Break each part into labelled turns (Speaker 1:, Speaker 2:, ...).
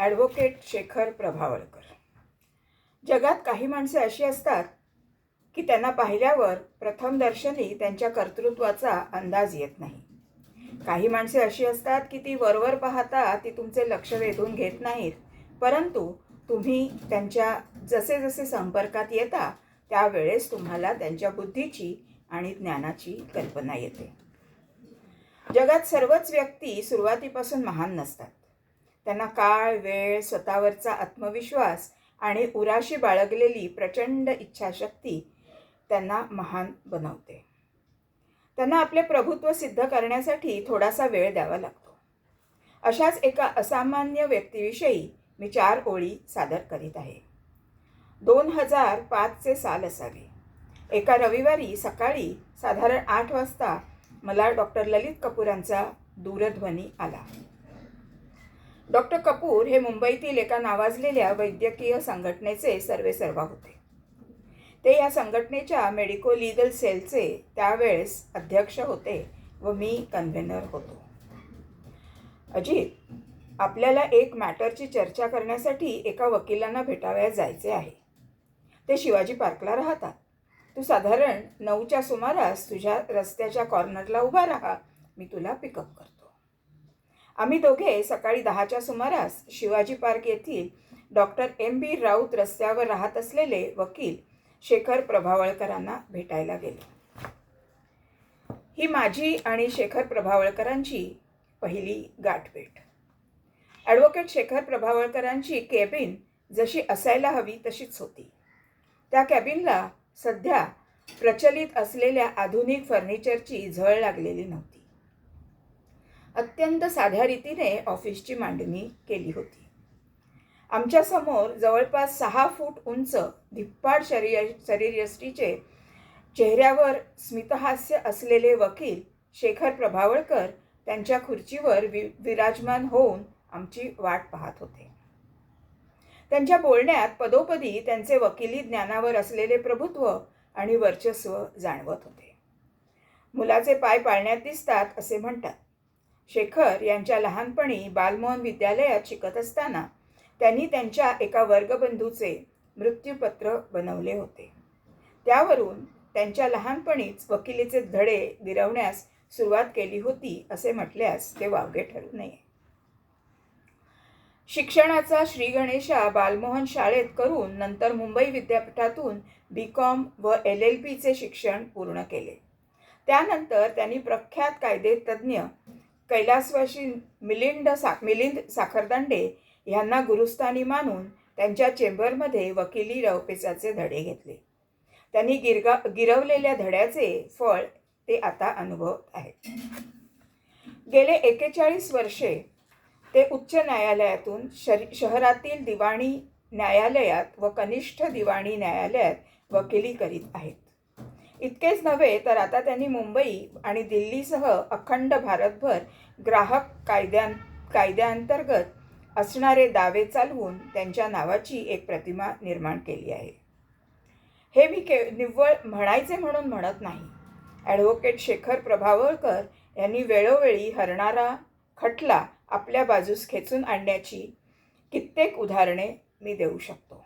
Speaker 1: Advocate Shekhar Prabhavalkar. जगात काही माणसे अशी असतात की त्यांना पाहिल्यावर प्रथम दर्शनी त्यांच्या कर्तृत्वाचा अंदाज येत नाही. काही माणसे अशी असतात की ती वरवर पाहता ती तुमचे लक्ष वेधून घेत नाहीत परंतु तुम्ही त्यांच्या जसे जसे संपर्कात येता त्यावेळेस तुम्हाला त्यांच्या बुद्धीची आणि ज्ञानाची कल्पना येते. जगात सर्वच व्यक्ती सुरुवातीपासून महान नसतात. त्यांना काळ वेळ स्वतःवरचा आत्मविश्वास आणि उराशी बाळगलेली प्रचंड इच्छाशक्ती त्यांना महान बनवते. त्यांना आपले प्रभुत्व सिद्ध करण्यासाठी थोडासा वेळ द्यावा लागतो. अशाच एका असामान्य व्यक्तीविषयी मी चार ओळी सादर करीत आहे. दोन हजार पाचचे साल असावे. एका रविवारी सकाळी साधारण आठ वाजता मला डॉक्टर ललित कपूरांचा दूरध्वनी आला. डॉक्टर कपूर हे मुंबईतील एका नावाजलेल्या वैद्यकीय संघटनेचे सर्वेसर्वा होते. ते या संघटनेच्या मेडिको लीगल सेलचे त्यावेळेस अध्यक्ष होते व मी कन्व्हेनर होतो. अजित आपल्याला एक मॅटरची चर्चा करण्यासाठी एका वकिलांना भेटावया जायचे आहे. ते शिवाजी पार्कला राहतात. तू साधारण नऊच्या सुमारास तुझ्या रस्त्याच्या कॉर्नरला उभा राहा. मी तुला पिकअप करतो. आम्ही दोघे सकाळी दहाच्या सुमारास शिवाजी पार्क येथील डॉक्टर एम बी राऊत रस्त्यावर राहत असलेले वकील शेखर प्रभावळकरांना भेटायला गेलो. ही माझी आणि शेखर प्रभावळकरांची पहिली गाठभेट. ॲडव्होकेट शेखर प्रभावळकरांची केबिन जशी असायला हवी तशीच होती. त्या कॅबिनला सध्या प्रचलित असलेल्या आधुनिक फर्निचरची झळ लागलेली नव्हती. अत्यंत साध्या रीतीने ऑफिसची मांडणी केली होती. आमच्यासमोर जवळपास सहा फूट उंच धिप्पाड शरीर शरीरयष्टीचे चेहऱ्यावर स्मितहास्य असलेले वकील शेखर प्रभावळकर त्यांच्या खुर्चीवर वि विराजमान होऊन आमची वाट पाहत होते. त्यांच्या बोलण्यात पदोपदी त्यांचे वकिली ज्ञानावर असलेले प्रभुत्व आणि वर्चस्व जाणवत होते. मुलाचे पाय पाळण्यात दिसतात असे म्हणतात. शेखर यांच्या लहानपणी बालमोहन विद्यालयात शिकत असताना त्यांनी त्यांच्या एका वर्गबंधूचे मृत्यूपत्र बनवले होते. त्यावरून त्यांच्या लहानपणीच वकिलीचे धडे गिरवण्यास सुरुवात केली होती असे म्हटल्यास ते वावगे ठरू नये. शिक्षणाचा श्रीगणेशा बालमोहन शाळेत करून नंतर मुंबई विद्यापीठातून बी कॉम व एल एल पीचे शिक्षण पूर्ण केले. त्यानंतर त्यांनी प्रख्यात कायदेतज्ञ कैलासवाशी कैलासवासी मिलिंद सा मिलिंद साखरदांडे यांना गुरुस्थानी मानून त्यांच्या चेंबरमध्ये वकिली रवपेचाचे धडे घेतले. त्यांनी गिरगा गिरवलेल्या धड्याचे फळ ते आता अनुभवत आहेत. गेले एकेचाळीस वर्षे ते उच्च न्यायालयातून शरी शहरातील दिवाणी न्यायालयात व कनिष्ठ दिवाणी न्यायालयात वकिली करीत आहेत. इतकेच नव्हे तर आता त्यांनी मुंबई आणि दिल्लीसह अखंड भारतभर ग्राहक कायद्यां कायद्याअंतर्गत असणारे दावे चालवून त्यांच्या नावाची एक प्रतिमा निर्माण केली आहे. हे मी के निव्वळ म्हणायचे म्हणून म्हणत नाही. ॲडव्होकेट शेखर प्रभावळकर यांनी वेळोवेळी हरणारा खटला आपल्या बाजूस खेचून आणण्याची कित्येक उदाहरणे मी देऊ शकतो.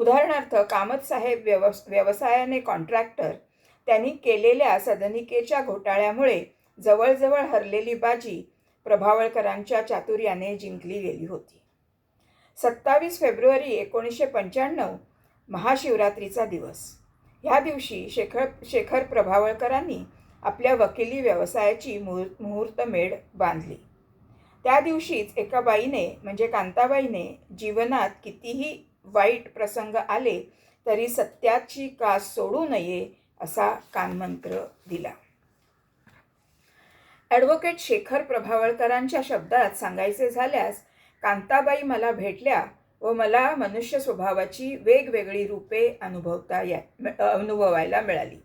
Speaker 1: उदाहरणार्थ कामत साहेब व्यवस व्यवसायाने कॉन्ट्रॅक्टर त्यांनी केलेल्या सदनिकेच्या घोटाळ्यामुळे जवळजवळ हरलेली बाजी प्रभावळकरांच्या चातुर्याने जिंकली गेली होती. सत्तावीस फेब्रुवारी एकोणीसशे पंच्याण्णव महाशिवरात्रीचा दिवस. ह्या दिवशी शेखर शेखर प्रभावळकरांनी आपल्या वकिली व्यवसायाची मुहूर्त मुहूर्तमेढ बांधली. त्या दिवशीच एका बाईने म्हणजे कांताबाईने जीवनात कितीही वाईट प्रसंग आले तरी सत्याची कास सोडू नये असा कानमंत्र दिला. ॲडव्होकेट शेखर प्रभावळकरांच्या शब्दात सांगायचे झाल्यास कांताबाई मला भेटल्या व मला मनुष्य स्वभावाची वेगवेगळी रूपे अनुभवता या अनुभवायला मिळाली.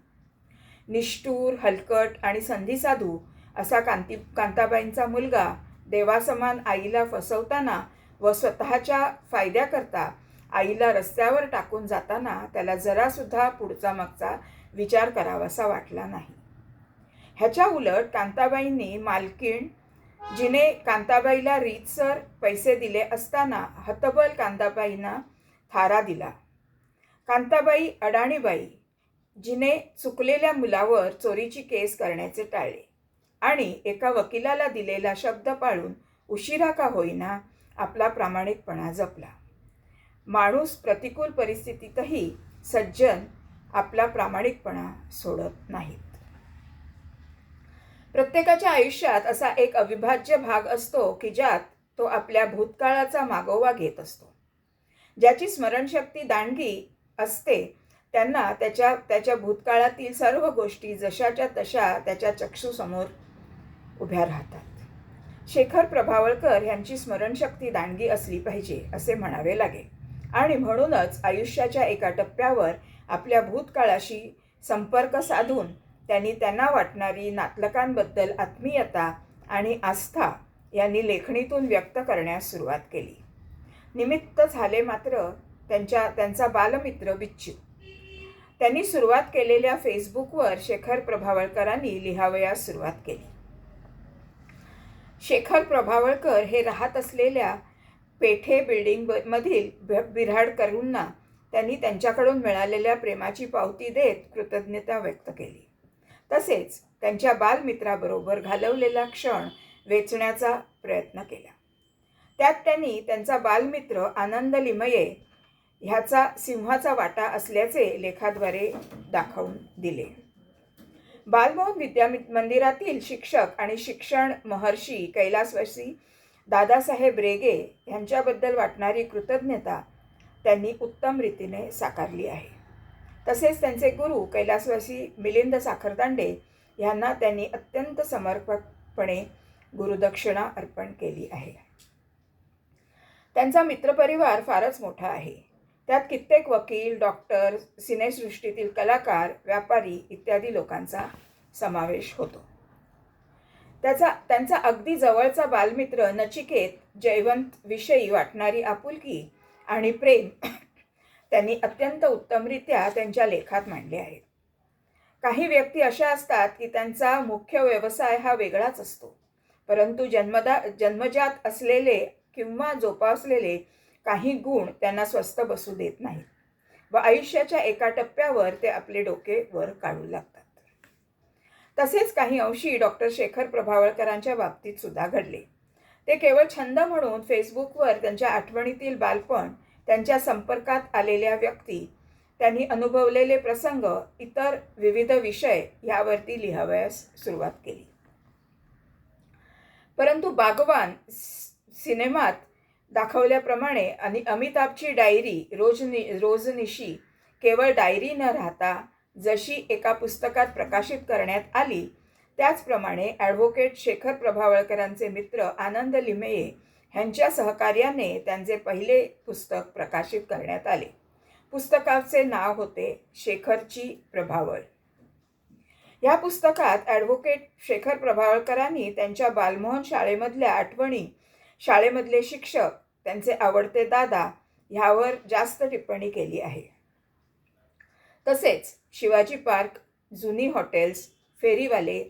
Speaker 1: निष्ठूर हलकट आणि संधीसाधू असा कांती कांताबाईंचा मुलगा देवासमान आईला फसवताना व स्वतःच्या फायद्याकरता आईला रस्त्यावर टाकून जाताना त्याला जरासुद्धा पुढचा मागचा विचार करावासा वाटला नाही. ह्याच्या उलट कांताबाईंनी मालकीण जिने कांताबाईला रीतसर पैसे दिले असताना हतबल कांताबाईंना थारा दिला. कांताबाई अडाणीबाई जिने चुकलेल्या मुलावर चोरीची केस करण्याचे टाळले आणि एका वकिलाला दिलेला शब्द पाळून उशिरा का होईना आपला प्रामाणिकपणा जपला. माणूस प्रतिकूल परिस्थितीतही सज्जन आपला प्रामाणिकपणा सोडत नाहीत. प्रत्येकाच्या आयुष्यात असा एक अविभाज्य भाग असतो की ज्यात तो आपल्या भूतकाळाचा मागोवा घेत असतो. ज्याची स्मरणशक्ती दांडगी असते त्यांना त्याच्या त्याच्या भूतकाळातील सर्व गोष्टी जशाच्या तशा त्याच्या चक्षुसमोर उभ्या राहतात. शेखर प्रभावळकर यांची स्मरणशक्ती दांडगी असली पाहिजे असे म्हणावे लागेल आणि म्हणूनच आयुष्याच्या एका टप्प्यावर आपल्या भूतकाळाशी संपर्क साधून त्यांनी त्यांना वाटणारी नातलकांबद्दल आत्मीयता आणि आस्था यांनी लेखणीतून व्यक्त करण्यास सुरुवात केली. निमित्त झाले मात्र त्यांच्या त्यांचा बालमित्र बिच्चू. त्यांनी सुरुवात केलेल्या फेसबुकवर शेखर प्रभावळकरांनी लिहावयास सुरुवात केली. शेखर प्रभावळकर हे राहत असलेल्या पेठे बिल्डिंग मधील बिऱ्हाडकरूंना त्यांनी त्यांच्याकडून मिळालेल्या प्रेमाची पावती देत कृतज्ञता व्यक्त केली. तसेच त्यांच्या बालमित्राबरोबर घालवलेला क्षण वेचण्याचा प्रयत्न केला. त्यात त्यांनी त्यांचा बालमित्र आनंद लिमये ह्याचा सिंहाचा वाटा असल्याचे लेखाद्वारे दाखवून दिले. बालमोहन विद्या मंदिरातील शिक्षक आणि शिक्षण महर्षी कैलासवासी दादासाहेब रेगे यांच्याबद्दल वाटणारी कृतज्ञता त्यांनी उत्तम रीतीने साकारली आहे. तसेच त्यांचे गुरु कैलासवासी मिलिंद साखरदांडे यांना त्यांनी अत्यंत समर्पकपणे गुरुदक्षिणा अर्पण केली आहे. त्यांचा मित्रपरिवार फारच मोठा आहे. त्यात कित्येक वकील डॉक्टर सिनेसृष्टीतील कलाकार व्यापारी इत्यादी लोकांचा समावेश होतो. त्याचा त्यांचा अगदी जवळचा बालमित्र नचिकेत जयवंत विषयी वाटणारी आपुलकी आणि प्रेम त्यांनी अत्यंत उत्तमरित्या त्यांच्या लेखात मांडले आहेत. काही व्यक्ती अशा असतात की त्यांचा मुख्य व्यवसाय हा वेगळाच असतो. परंतु जन्मदा जन्मजात असलेले किंवा जोपासलेले काही गुण त्यांना स्वस्त बसू देत नाहीत. व आयुष्याच्या एका टप्प्यावर ते आपले डोके वर काढू लागतात. तसेच काही अंशी डॉक्टर शेखर प्रभावळकरांच्या बाबतीत सुद्धा घडले. ते केवळ छंद म्हणून फेसबुकवर त्यांच्या आठवणीतील बालपण त्यांच्या संपर्कात आलेल्या व्यक्ती त्यांनी अनुभवलेले प्रसंग इतर विविध विषय यावरती लिहावयास सुरुवात केली. परंतु बागवान सिनेमात दाखवल्याप्रमाणे आणि अमिताभची डायरी रोजनि रोजनिशी केवळ डायरी न राहता जशी एका पुस्तकात प्रकाशित करण्यात आली त्याचप्रमाणे ॲडव्होकेट शेखर प्रभावळकरांचे मित्र आनंद लिमेये ह्यांच्या सहकार्याने त्यांचे पहिले पुस्तक प्रकाशित करण्यात आले. पुस्तकाचे नाव होते शेखरची प्रभावळ. या पुस्तकात ॲडव्होकेट शेखर प्रभावळकरांनी त्यांच्या बालमोहन शाळेमधल्या आठवणी शाळेमधले शिक्षक त्यांचे आवडते दादा ह्यावर जास्त टिप्पणी केली आहे. तसेच शिवाजी पार्क जुनी हॉटेल्स फेरीवाले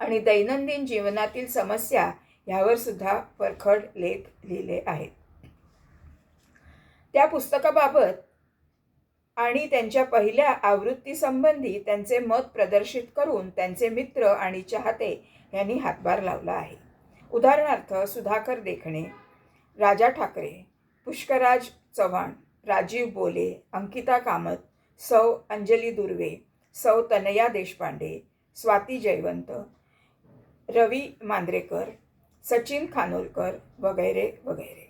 Speaker 1: आणि दैनंदिन जीवनातील समस्या ह्यावर सुद्धा परखड लेख लिहिले आहेत. त्या पुस्तकाबाबत आणि त्यांच्या पहिल्या आवृत्तीसंबंधी त्यांचे मत प्रदर्शित करून त्यांचे मित्र आणि चाहते यांनी हातभार लावला आहे. उदाहरणार्थ सुधाकर देखणे राजा ठाकरे पुष्कराज चव्हाण राजीव बोले अंकिता कामत सौ अंजली दुर्वे सौ तनया देशपांडे स्वाती जयवंत रवी मांद्रेकर सचिन खानोलकर वगैरे वगैरे.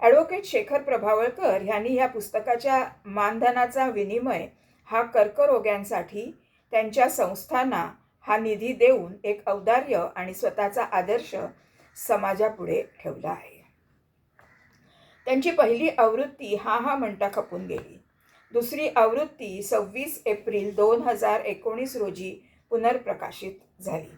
Speaker 1: ॲडव्होकेट शेखर प्रभावळकर ह्यांनी ह्या पुस्तकाच्या मानधनाचा विनिमय हा कर्करोग्यांसाठी त्यांच्या संस्थांना हा निधी देऊन एक औदार्य आणि स्वतःचा आदर्श समाजापुढे ठेवला आहे. त्यांची पहिली आवृत्ती हा हा म्हणता खपून गेली. दुसरी आवृत्ती सव्वीस एप्रिल दोन हजार एकोणीस रोजी पुनर्प्रकाशित झाली.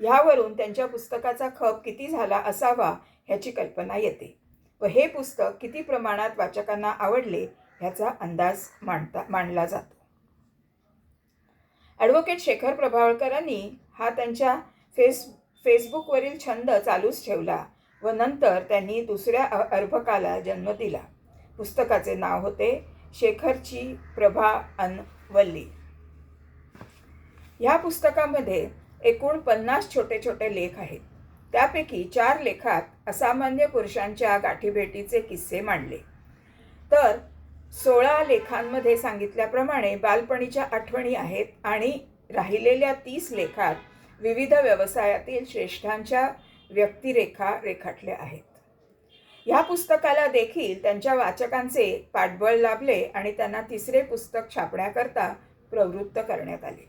Speaker 1: ह्यावरून त्यांच्या पुस्तकाचा खप किती झाला असावा ह्याची कल्पना येते व हे पुस्तक किती प्रमाणात वाचकांना आवडले ह्याचा अंदाज मांडता मांडला जातो. ॲडव्होकेट शेखर प्रभावळकरांनी हा त्यांच्या फेस फेसबुकवरील छंद चालूच ठेवला व नंतर त्यांनी दुसऱ्या अ- अर्भकाला जन्म दिला. पुस्तकाचे नाव होते शेखरची प्रभा अन वल्ली. ह्या पुस्तकामध्ये एकूण पन्नास छोटे छोटे लेख आहेत. त्यापैकी चार लेखात असामान्य पुरुषांच्या गाठीभेटीचे किस्से मांडले. तर सोळा लेखांमध्ये सांगितल्याप्रमाणे बालपणीच्या आठवणी आहेत आणि राहिलेल्या तीस लेखात विविध व्यवसायातील श्रेष्ठांच्या व्यक्तिरेखा रेखाटल्या आहेत. ह्या पुस्तकाला देखील त्यांच्या वाचकांचे पाठबळ लाभले आणि त्यांना तिसरे पुस्तक छापण्याकरता प्रवृत्त करण्यात आले.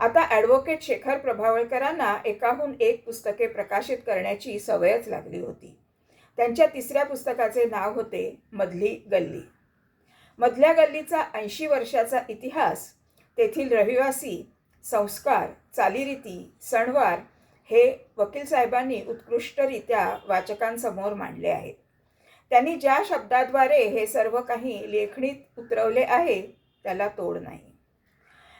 Speaker 1: आता ॲडव्होकेट शेखर प्रभावळकरांना एकाहून एक पुस्तके प्रकाशित करण्याची सवयच लागली होती. त्यांच्या तिसऱ्या पुस्तकाचे नाव होते मधली गल्ली. मधल्या गल्लीचा ऐंशी वर्षाचा इतिहास तेथील रहिवासी संस्कार चालीरीती सणवार हे वकील साहेबांनी उत्कृष्टरित्या वाचकांसमोर मांडले आहेत त्यांनी ज्या शब्दाद्वारे हे सर्व काही लेखणीत उतरवले आहे त्याला तोड नाही.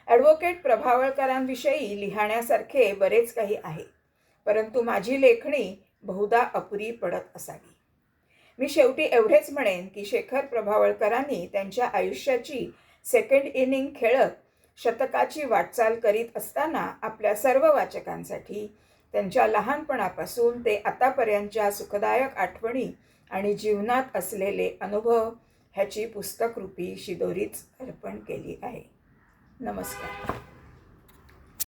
Speaker 1: ॲडव्होकेट प्रभावळकरांविषयी लिहाण्यासारखे बरेच काही आहे परंतु माझी लेखणी बहुधा अपुरी पडत असावी. मी शेवटी एवढेच म्हणेन की शेखर प्रभावळकरांनी त्यांच्या आयुष्याची सेकंड इनिंग खेळत शतकाची वाटचाल करीत असताना आपल्या सर्व वाचकांसाठी त्यांच्या लहानपणापासून ते आतापर्यंतच्या सुखदायक आठवणी आणि जीवनात असलेले अनुभव ह्याची पुस्तकरूपी शिदोरीच अर्पण केली आहे. नमस्कार.